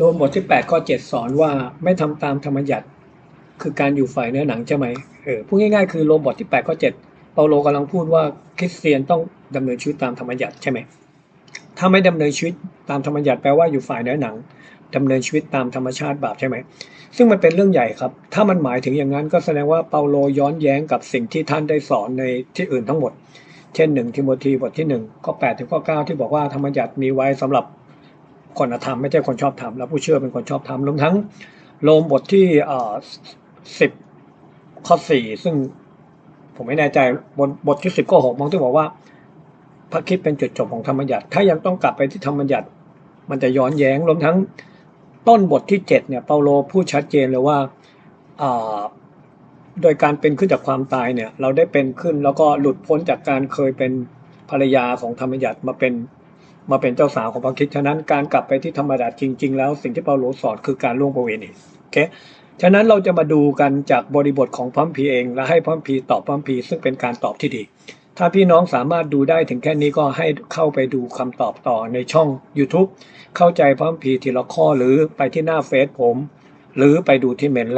โดมบทที่แปดข้อเจ็ดสอนว่าไม่ทำตามธรรมยัติคือการอยู่ฝ่ายเนื้อหนังใช่ไหมเออพูดง่ายๆคือโรมบทที่แปดข้อเจ็ดเปาโลกำลังพูดว่าคริสเตียนต้องดำเนินชีวิตตามธรรมยัติใช่ไหมถ้าไม่ดำเนินชีวิตตามธรรมยัติแปลว่าอยู่ฝ่ายเนื้อหนังดำเนินชีวิตตามธรรมชาติบาปใช่ไหมซึ่งมันเป็นเรื่องใหญ่ครับ ถ้ามันหมายถึงอย่างนั้นก็แสดงว่าเปาโลย้อนแย้งกับสิ่งที่ท่านได้สอนในที่อื่นทั้งหมด เช่นหนึ่งทิโมธีบทที่หนึ่งข้อแปดถึงข้อเก้าที่บอกว่าธรรมยัติมีไว้สำหรับ คนธรรมไม่ใช่คนชอบธรรมแล้วผู้เชื่อเป็นคนชอบธรรมรวมทั้งโรมบทที่สิบข้อสี่ซึ่งผมไม่แน่ใจบทบทที่สิบข้อหกมองที่บอกว่า พระคิดเป็นจุดจบของธรรมยัติ ถ้ายังต้องกลับไปที่ธรรมยัติ มันจะย้อนแย้งรวมทั้งต้นบทที่เจ็ดเนี่ยเปาโลพูดชัดเจนเลยว่าอ่าโดยการเป็นขึ้นจากความตายเนี่ย เราได้เป็นขึ้นแล้วก็หลุดพ้นจากการเคยเป็นภรรยาของธรรมยัติมาเป็น มาเป็นเจ้าสาวของพระคริสต์ฉะนั้นการกลับไปที่ธรรมดาจริง ๆ แล้วสิ่งที่เปาโลสอนคือการล่วงประเวณีโอเคฉะนั้นเราจะมาดูกันจากบริบทของพัมภีเอง และให้พัมภีตอบพัมภีซึ่งเป็นการตอบที่ดี ถ้าพี่น้องสามารถดูได้ถึงแค่นี้ก็ให้เข้าไปดูคำตอบต่อในช่อง YouTube เข้าใจพัมภีทีละข้อหรือไปที่หน้าเฟซผม หรือไปดูที่เมนแรก